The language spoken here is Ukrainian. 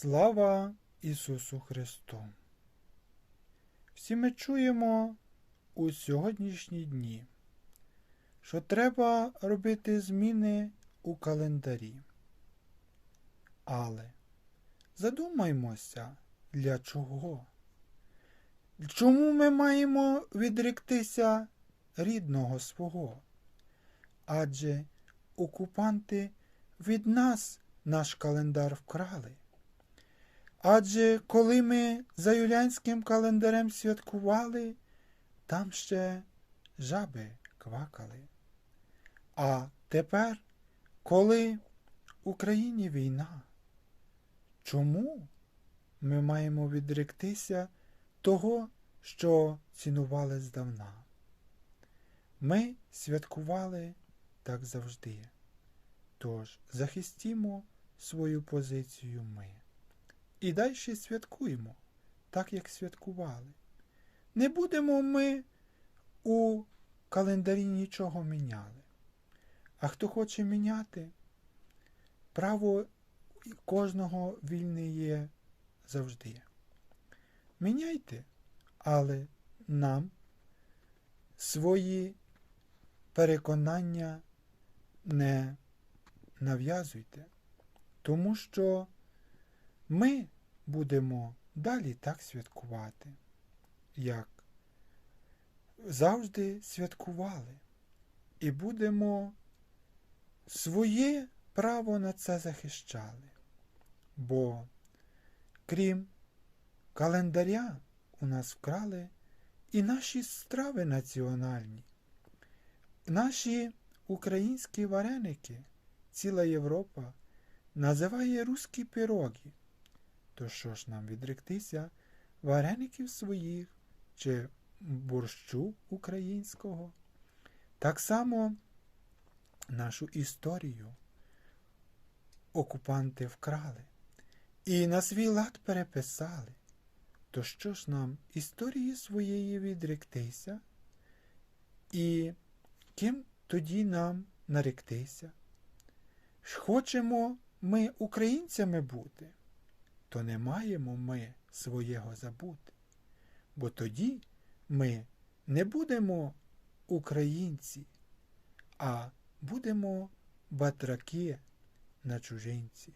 Слава Ісусу Христу! Всі ми чуємо у сьогоднішні дні, що треба робити зміни у календарі. Але задумаймося, для чого? Чому ми маємо відректися рідного свого? Адже окупанти від нас наш календар вкрали. Адже коли ми за юлянським календарем святкували, там ще жаби квакали. А тепер, коли Україні війна, чому ми маємо відректися того, що цінували здавна? Ми святкували так завжди. Тож захистімо свою позицію ми. І далі святкуємо, так як святкували. Не будемо ми у календарі нічого міняли. А хто хоче міняти, право кожного вільне є завжди. Міняйте, але нам свої переконання не нав'язуйте, тому що ми будемо далі так святкувати, як завжди святкували, і будемо своє право на це захищали. Бо крім календаря у нас вкрали і наші страви національні, наші українські вареники, ціла Європа називає руські пироги. То що ж нам відректися вареників своїх чи борщу українського? Так само нашу історію окупанти вкрали і на свій лад переписали. То що ж нам історії своєї відректися? І ким тоді нам наректися? Хочемо ми українцями бути, то не маємо ми своєго забути, бо тоді ми не будемо українці, а будемо батраки на чужинці.